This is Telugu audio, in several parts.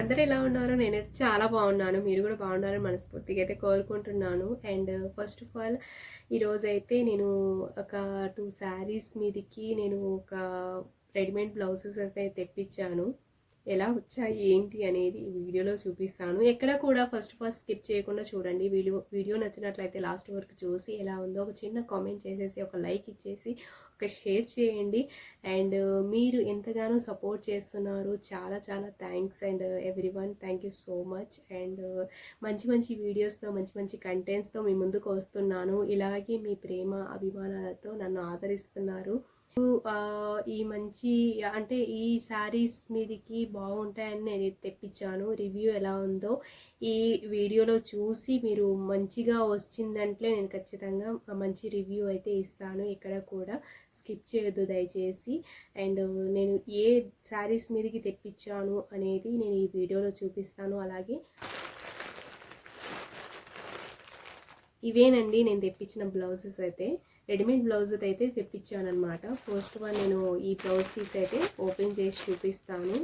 అందరూ ఎలా ఉన్నారు? నేనైతే చాలా బాగున్నాను. మీరు కూడా బాగున్నారని మనస్ఫూర్తిగా అయితే కోరుకుంటున్నాను. అండ్ ఫస్ట్ ఆఫ్ ఆల్ ఈరోజు అయితే నేను ఒక టూ శారీస్ మీదకి నేను ఒక రెడీమేడ్ బ్లౌజెస్ అయితే తెప్పించాను. ఎలా వచ్చాయి ఏంటి అనేది ఈ వీడియోలో చూపిస్తాను. ఎక్కడ కూడా ఫస్ట్ ఫస్ట్ స్కిప్ చేయకుండా చూడండి. వీడియో వీడియో నచ్చినట్లయితే లాస్ట్ వరకు చూసి ఎలా ఉందో ఒక చిన్న కామెంట్ చేసేసి ఒక లైక్ ఇచ్చేసి ఒక షేర్ చేయండి. అండ్ మీరు ఎంతగానో సపోర్ట్ చేస్తున్నారు. చాలా చాలా thanks and everyone thank you so much and మంచి మంచి వీడియోస్తో మంచి మంచి కంటెంట్స్తో మీ ముందుకు వస్తున్నాను. ఇలాగే మీ ప్రేమ అభిమానాలతో నన్ను ఆదరిస్తున్నారు. ఈ మంచి అంటే ఈ శారీస్ మీదకి బాగుంటాయని నేను తెప్పించాను. రివ్యూ ఎలా ఉందో ఈ వీడియోలో చూసి మీరు మంచిగా వచ్చిందంటే నేను ఖచ్చితంగా మంచి రివ్యూ అయితే ఇస్తాను. ఇక్కడ కూడా స్కిప్ చేయొద్దు దయచేసి. అండ్ నేను ఏ శారీస్ మీదకి తెప్పించాను అనేది నేను ఈ వీడియోలో చూపిస్తాను. అలాగే ఇవేనండి నేను తెప్పించిన బ్లౌజెస్ అయితే. రెడీమేడ్ బ్లౌజ్ అయితే తెప్పించాను అనమాట ఫస్ట్ వన్ నేను ఈ బ్లౌజ్ పీస్ అయితే ఓపెన్ చేసి చూపిస్తాను.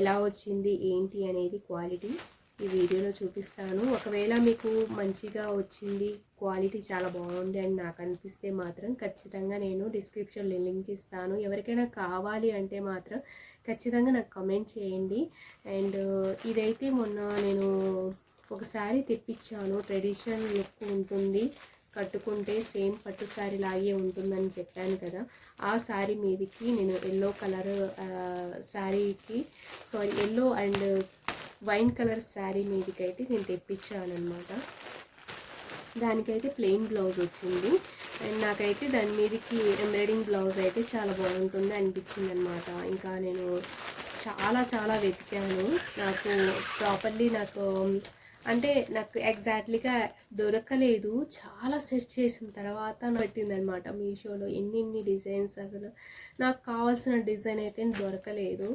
ఎలా వచ్చింది ఏంటి అనేది క్వాలిటీ ఈ వీడియోలో చూపిస్తాను. ఒకవేళ మీకు మంచిగా వచ్చింది క్వాలిటీ చాలా బాగుంది అని నాకు అనిపిస్తే మాత్రం ఖచ్చితంగా నేను డిస్క్రిప్షన్లో లింక్ ఇస్తాను. ఎవరికైనా కావాలి అంటే మాత్రం ఖచ్చితంగా నాకు కమెంట్ చేయండి. అండ్ ఇదైతే మొన్న నేను ఒకసారి తెప్పించాను. ట్రెడిషనల్ లుక్ ఉంటుంది. కట్టుకుంటే సేమ్ పట్టు శారీ లాగే ఉంటుందని చెప్పాను కదా. ఆ శారీ మీదకి నేను ఎల్లో కలర్ శారీకి sorry yellow and wine colour sari మీదకి అయితే నేను తెప్పించాను అనమాట దానికైతే ప్లెయిన్ బ్లౌజ్ వచ్చింది. అండ్ నాకైతే దాని మీదకి ఎంబ్రాయిడింగ్ బ్లౌజ్ అయితే చాలా బాగుంటుంది అనిపించింది అనమాట ఇంకా నేను చాలా చాలా వెతికాను. నాకు ప్రాపర్లీ నాకు అంటే నాకు ఎగ్జాక్ట్లీగా దొరకలేదు. చాలా సెర్చ్ చేసిన తర్వాత పెట్టిందనమాట మీషోలో ఎన్నెన్ని డిజైన్స్ అసలు. నాకు కావాల్సిన డిజైన్ అయితే దొరకలేదు.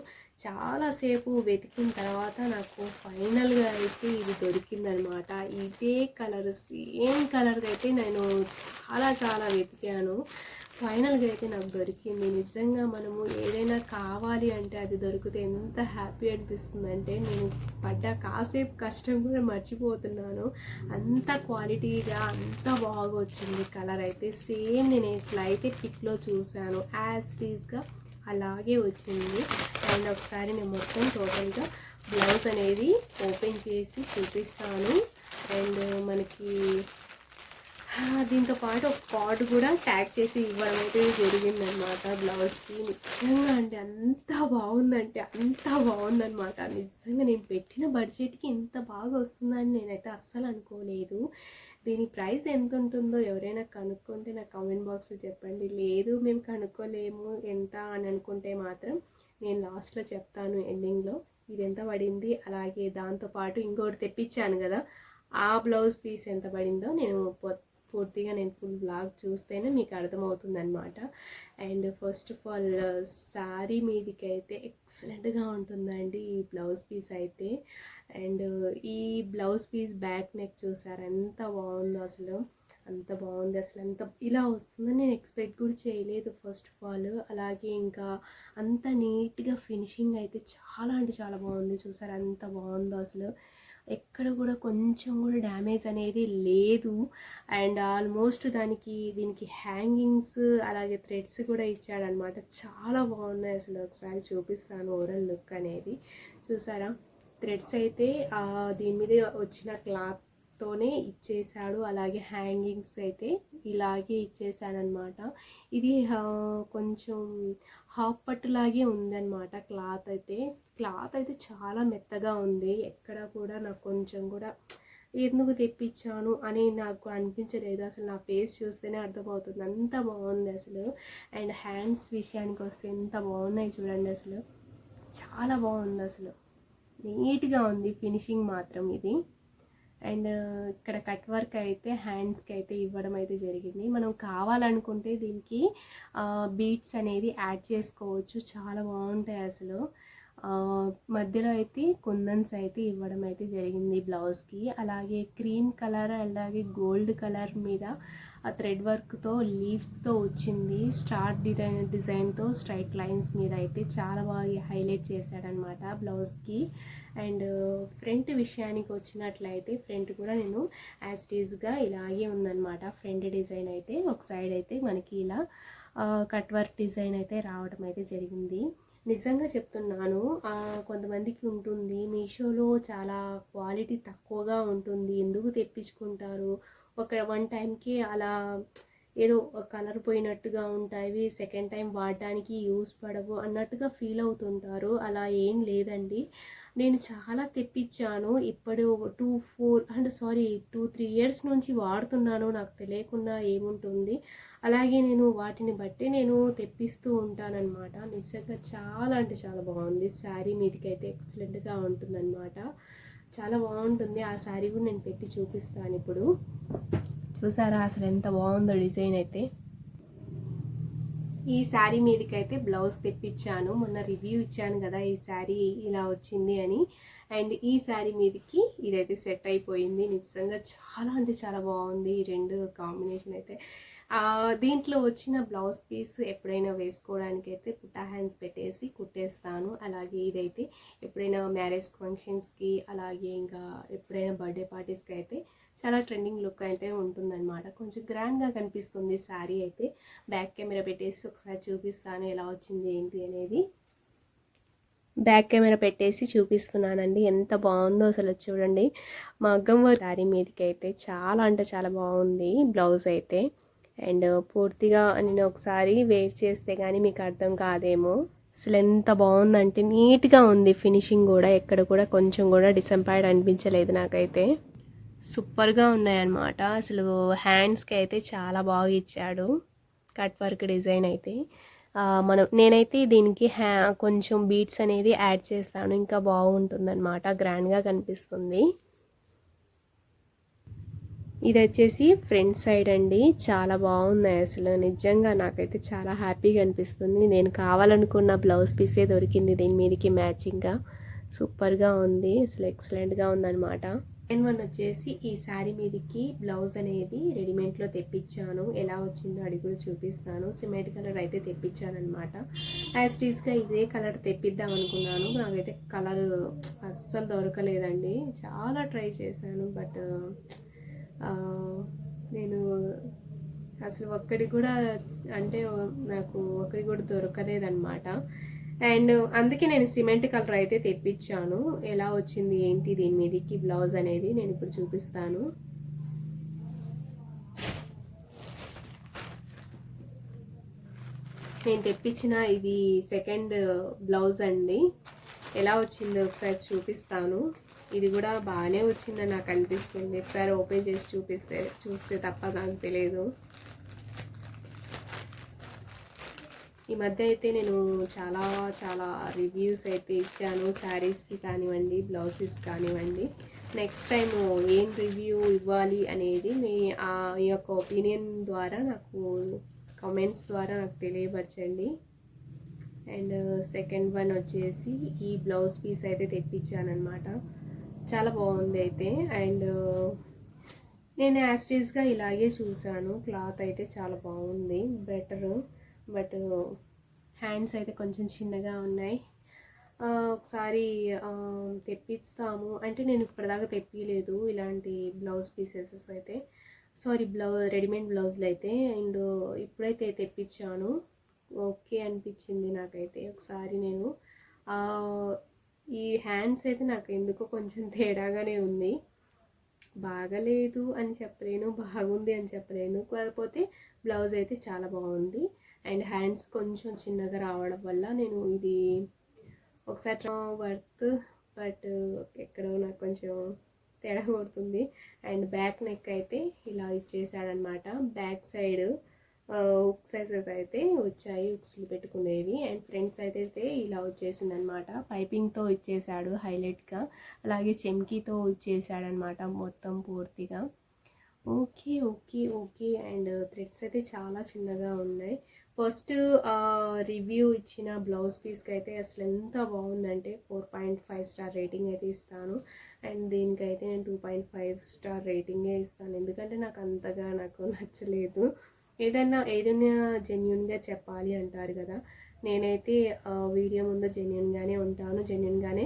చాలాసేపు వెతికిన తర్వాత నాకు ఫైనల్గా అయితే ఇది దొరికిందనమాట ఇదే కలర్ సేమ్ కలర్ అయితే నేను చాలా చాలా వెతికాను. ఫైనల్గా అయితే నాకు దొరికింది. నిజంగా మనము ఏదైనా కావాలి అంటే అది దొరికితే ఎంత హ్యాపీ అనిపిస్తుంది అంటే నేను పడ్డ కాసేపు కష్టం కూడా మర్చిపోతున్నాను. అంత క్వాలిటీగా అంత బాగా వచ్చింది కలర్ అయితే. సేమ్ నేను ఎట్లయితే పిక్లో చూశాను. యాజ్ టీజ్గా అలాగే వచ్చింది. అండ్ ఒకసారి నేను మొత్తం టోటల్గా బ్లౌజ్ అనేది ఓపెన్ చేసి చూపిస్తాను. అండ్ మనకి దీంతో పాటు ఒక కార్డ్ కూడా ట్యాగ్ చేసి ఇవ్వడం అయితే జరిగిందనమాట బ్లౌజ్కి. నిజంగా అంటే అంత బాగుందంటే అంత బాగుందనమాట నిజంగా నేను పెట్టిన బడ్జెట్కి ఇంత బాగా వస్తుందని నేనైతే అస్సలు అనుకోలేదు. దీని ప్రైస్ ఎంత ఉంటుందో ఎవరైనా కనుక్కుంటే నాకు కామెంట్ బాక్స్లో చెప్పండి. లేదు మేము కనుక్కోలేము ఎంత అని అనుకుంటే మాత్రం నేను లాస్ట్లో చెప్తాను ఎండింగ్లో. ఇది ఎంత పడింది? అలాగే దాంతోపాటు ఇంకోటి తెప్పించాను కదా ఆ బ్లౌజ్ పీస్ ఎంత పడిందో నేను పూర్తిగా నేను ఫుల్ బ్లాగ్ చూస్తేనే మీకు అర్థమవుతుందనమాట and first of all sari uh, మీదకి అయితే ఎక్సలెంట్గా ఉంటుందండి ఈ బ్లౌజ్ పీస్ అయితే. అండ్ uh, ఈ బ్లౌజ్ పీస్ బ్యాక్ నెక్ చూసారు ఎంత బాగుందో అసలు. అంత బాగుంది అసలు. అంత ఇలా వస్తుందని నేను ఎక్స్పెక్ట్ కూడా చేయలేదు ఫస్ట్ ఆఫ్ ఆల్ అలాగే ఇంకా అంత నీట్గా ఫినిషింగ్ అయితే చాలా అంటే చాలా బాగుంది. చూసారు అంత బాగుందో అసలు. ఎక్కడ కూడా కొంచెం కూడా డ్యామేజ్ అనేది లేదు. అండ్ ఆల్మోస్ట్ దానికి దీనికి హ్యాంగింగ్స్ అలాగే థ్రెడ్స్ కూడా ఇచ్చాడనమాట చాలా బాగున్నాయి అసలు ఒకసారి చూపిస్తాను ఓవరాల్ లుక్ అనేది. చూసారా? థ్రెడ్స్ అయితే దీని మీద వచ్చిన క్లాత్ తోనే ఇచ్చేసాడు అలాగే హ్యాంగింగ్స్ అయితే ఇలాగే ఇచ్చేసాడనమాట ఇది కొంచెం హాఫ్ పట్టులాగే ఉందన్నమాట క్లాత్ అయితే. క్లాత్ అయితే చాలా మెత్తగా ఉంది. ఎక్కడ కూడా నాకు కొంచెం కూడా ఎందుకు తెప్పించాను అని నాకు అనిపించలేదు. అసలు నా ఫేస్ చూస్తేనే అర్థమవుతుంది. అంత బాగుంది అసలు. అండ్ హ్యాండ్స్ విషయానికి వస్తే ఎంత బాగున్నాయి చూడండి అసలు. చాలా బాగుంది అసలు. నీట్గా ఉంది ఫినిషింగ్ మాత్రం ఇది. అండ్ ఇక్కడ కట్ వర్క్ అయితే హ్యాండ్స్కి అయితే ఇవ్వడం అయితే జరిగింది. మనం కావాలనుకుంటే దీనికి బీట్స్ అనేది యాడ్ చేసుకోవచ్చు. చాలా బాగుంటాయి అసలు. మధ్యలో అయితే కుందన్స్ అయితే ఇవ్వడం అయితే జరిగింది బ్లౌజ్కి. అలాగే క్రీమ్ కలర్ అలాగే గోల్డ్ కలర్ మీద ఆ థ్రెడ్ వర్క్తో లీవ్స్తో వచ్చింది. స్టార్ డిజైన్ డిజైన్తో స్ట్రైట్ లైన్స్ మీద అయితే చాలా బాగా హైలైట్ చేశాడనమాట బ్లౌజ్కి. అండ్ ఫ్రంట్ విషయానికి వచ్చినట్లయితే ఫ్రంట్ కూడా నేను యాజ్ టీజ్గా ఇలాగే ఉందనమాట. ఫ్రంట్ డిజైన్ అయితే ఒక సైడ్ అయితే మనకి ఇలా కట్ వర్క్ డిజైన్ అయితే రావడం అయితే జరిగింది. నిజంగా చెప్తున్నాను కొంతమందికి ఉంటుంది. మీషోలో చాలా క్వాలిటీ తక్కువగా ఉంటుంది. ఎందుకు తెప్పించుకుంటారు? ఒక వన్ టైంకి అలా ఏదో కలర్ పోయినట్టుగా ఉంటాయి. సెకండ్ టైం వాడడానికి యూస్ పడవు అన్నట్టుగా ఫీల్ అవుతుంటారు. అలా ఏం లేదండి. నేను చాలా తెప్పించాను. ఇప్పుడు టూ ఫోర్ అంటే సారీ టూ త్రీ ఇయర్స్ నుంచి వాడుతున్నాను. నాకు తెలియకుండా ఏముంటుంది. అలాగే నేను వాటిని బట్టి నేను తెప్పిస్తూ ఉంటానన్నమాట. నిజంగా చాలా అంటే చాలా బాగుంది. శారీ మీదకైతే ఎక్సలెంట్గా ఉంటుందన్నమాట. చాలా బాగుంటుంది. ఆ శారీ కూడా నేను పెట్టి చూపిస్తాను ఇప్పుడు. చూసారా అసలు ఎంత బాగుందో డిజైన్ అయితే. ఈ శారీ మీదకైతే బ్లౌజ్ తెప్పించాను. మొన్న రివ్యూ ఇచ్చాను కదా ఈ శారీ ఇలా వచ్చింది అని. అండ్ ఈ శారీ మీదకి ఇదైతే సెట్ అయిపోయింది. నిజంగా చాలా అంటే చాలా బాగుంది ఈ రెండు కాంబినేషన్ అయితే. దీంట్లో వచ్చిన బ్లౌజ్ పీస్ ఎప్పుడైనా వేసుకోవడానికి అయితే పుట్టా హ్యాండ్స్ పెట్టేసి కుట్టేస్తాను. అలాగే ఇదైతే ఎప్పుడైనా మ్యారేజ్ ఫంక్షన్స్కి అలాగే ఇంకా ఎప్పుడైనా బర్త్డే పార్టీస్కి అయితే చాలా ట్రెండింగ్ లుక్ అయితే ఉంటుందన్నమాట. కొంచెం గ్రాండ్గా కనిపిస్తుంది శారీ అయితే. బ్యాక్ కెమెరా పెట్టేసి ఒకసారి చూపిస్తాను ఎలా వచ్చింది ఏంటి అనేది. బ్యాక్ కెమెరా పెట్టేసి చూపిస్తున్నానండి. ఎంత బాగుందో అసలు చూడండి. మగ్గం శారీ మీదకి అయితే చాలా అంటే చాలా బాగుంది బ్లౌజ్ అయితే. అండ్ పూర్తిగా నేను ఒకసారి వేర్ చేస్తే కానీ మీకు అర్థం కాదేమో. అసలు ఎంత బాగుందంటే నీట్గా ఉంది. ఫినిషింగ్ కూడా ఎక్కడ కూడా కొంచెం కూడా డిసంపాయిడ్ అనిపించలేదు నాకైతే. సూపర్గా ఉన్నాయన్నమాట. అసలు హ్యాండ్స్కి అయితే చాలా బాగా ఇచ్చాడు. కట్ వర్క్ డిజైన్ అయితే. మనం నేనైతే దీనికి హ్యా కొంచెం బీట్స్ అనేది యాడ్ చేస్తాను. ఇంకా బాగుంటుందన్నమాట. గ్రాండ్గా కనిపిస్తుంది. ఇది వచ్చేసి ఫ్రంట్ సైడ్ అండి. చాలా బాగున్నాయి అసలు. నిజంగా నాకైతే చాలా హ్యాపీగా అనిపిస్తుంది. నేను కావాలనుకున్న బ్లౌజ్ పీసే దొరికింది దీని మీదకి మ్యాచింగ్గా. సూపర్గా ఉంది. అసలు ఎక్సలెంట్గా ఉందన్నమాట. అండ్ వన్ వచ్చేసి ఈ శారీ మీదకి బ్లౌజ్ అనేది రెడీమేడ్లో తెప్పించాను. ఎలా వచ్చిందో అది కూడా చూపిస్తాను. సిమెంట్ కలర్ అయితే తెప్పించాను అనమాట యాజ్ టీస్గా ఇదే కలర్ తెప్పిద్దాం అనుకున్నాను. నాకైతే కలర్ అస్సలు దొరకలేదండి. చాలా ట్రై చేశాను బట్ నేను అసలు ఒక్కడి కూడా అంటే నాకు ఒకటి కూడా దొరకలేదన్నమాట. అండ్ అందుకే నేను సిమెంట్ కలర్ అయితే తెప్పించాను. ఎలా వచ్చింది ఏంటి దీని మీదకి బ్లౌజ్ అనేది నేను ఇప్పుడు చూపిస్తాను. నేను తెప్పించిన ఇది సెకండ్ బ్లౌజ్ అండి. ఎలా వచ్చిందో ఒకసారి చూపిస్తాను. ఇది కూడా బాగానే వచ్చిందని నాకు అనిపిస్తుంది. ఒకసారి ఓపెన్ చేసి చూపిస్తే చూస్తే తప్ప నాకు తెలియదు. ఈ మధ్య అయితే నేను చాలా చాలా రివ్యూస్ అయితే ఇచ్చాను. శారీస్కి కానివ్వండి బ్లౌజెస్ కానివ్వండి. నెక్స్ట్ టైం ఏం రివ్యూ ఇవ్వాలి అనేది మీ ఆ యొక్క ఒపీనియన్ ద్వారా నాకు కామెంట్స్ ద్వారా నాకు తెలియపరచండి. అండ్ సెకండ్ వన్ వచ్చేసి ఈ బ్లౌజ్ పీస్ అయితే తెప్పించానమాట చాలా బాగుంది అయితే. అండ్ నేను యాస్టీస్గా ఇలాగే చూశాను. క్లాత్ అయితే చాలా బాగుంది. బెటర్ బట్ హ్యాండ్స్ అయితే కొంచెం చిన్నగా ఉన్నాయి. ఒకసారి తెప్పిస్తాము. అంటే నేను ఇప్పటిదాకా తెప్పిలేదు ఇలాంటి బ్లౌజ్ పీసెసెస్ అయితే. సారీ బ్లౌ రెడీమేడ్ బ్లౌజులు అయితే. అండ్ ఇప్పుడైతే తెప్పించాను. ఓకే అనిపించింది నాకైతే ఒకసారి నేను. ఈ హ్యాండ్స్ అయితే నాకు ఎందుకో కొంచెం తేడాగానే ఉంది. బాగలేదు అని చెప్పలేను బాగుంది అని చెప్పలేను. కాకపోతే బ్లౌజ్ అయితే చాలా బాగుంది. అండ్ హ్యాండ్స్ కొంచెం చిన్నగా రావడం వల్ల నేను ఇది ఒకసారి వర్క్ బట్ ఎక్కడో నాకు కొంచెం తేడా కొడుతుంది. అండ్ బ్యాక్ నెక్ అయితే ఇలా ఇచ్చేసాడనమాట. బ్యాక్ సైడ్ ఉక్స్ అయితే వచ్చాయి ఉక్స్లు పెట్టుకునేవి. అండ్ ఫ్రంట్ అయితే ఇలా వచ్చేసింది అనమాట పైపింగ్తో ఇచ్చేసాడు హైలైట్గా. అలాగే చెమ్కీతో ఇచ్చేసాడనమాట మొత్తం పూర్తిగా. Okay okay okay. And threads అయితే చాలా చిన్నగా ఉన్నాయి. ఫస్ట్ రివ్యూ ఇచ్చిన బ్లౌజ్ పీస్కి అయితే అసలు ఎంత బాగుందంటే four point five star rating అయితే ఇస్తాను. అండ్ దీనికైతే నేను టూ పాయింట్ ఫైవ్ స్టార్ రేటింగే ఇస్తాను. ఎందుకంటే నాకు అంతగా నాకు నచ్చలేదు. ఏదైనా ఏదైనా జెన్యున్గా చెప్పాలి అంటారు కదా. నేనైతే వీడియో ముందు జెన్యున్గానే ఉంటాను. జెన్యున్గానే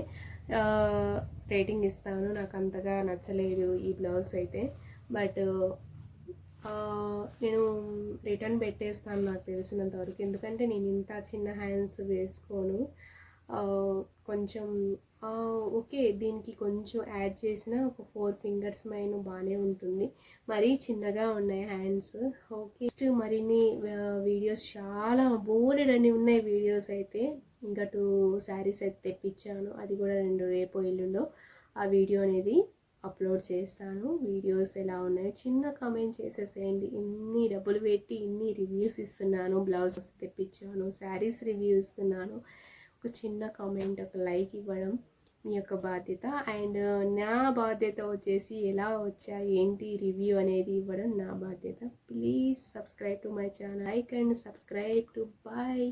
రేటింగ్ ఇస్తాను. నాకు అంతగా నచ్చలేదు ఈ బ్లౌజ్ అయితే. బట్ నేను రిటర్న్ పెట్టేస్తాను నాకు తెలిసినంత వరకు. ఎందుకంటే నేను ఇంత చిన్న హ్యాండ్స్ వేసుకోను. కొంచెం ఓకే దీనికి కొంచెం యాడ్ చేసిన ఒక ఫోర్ ఫింగర్స్ మైన బాగానే ఉంటుంది. మరీ చిన్నగా ఉన్నాయి హ్యాండ్స్. ఓకే నెక్స్ట్ మరిన్ని వీడియోస్ చాలా బోలెడ్ అని ఉన్నాయి వీడియోస్ అయితే. ఇంకా టూ శారీస్ అయితే తెప్పించాను. అది కూడా రెండు రేపు ఎల్లుండో ఆ వీడియో అనేది. అప్లోడ్ చేస్తాను. వీడియోస్ ఎలా ఉన్నాయో? చిన్న కామెంట్ చేసేసేయండి. ఇన్ని డబ్బులు పెట్టి ఇన్ని రివ్యూస్ ఇస్తున్నాను. బ్లౌజెస్ తెప్పించాను. శారీస్ రివ్యూ ఇస్తున్నాను. ఒక చిన్న కామెంట్ ఒక లైక్ ఇవ్వడం మీ యొక్క బాధ్యత. అండ్ నా బాధ్యత వచ్చేసి ఎలా వచ్చా ఏంటి రివ్యూ అనేది ఇవ్వడం నా బాధ్యత. Please subscribe to my channel like and subscribe to bye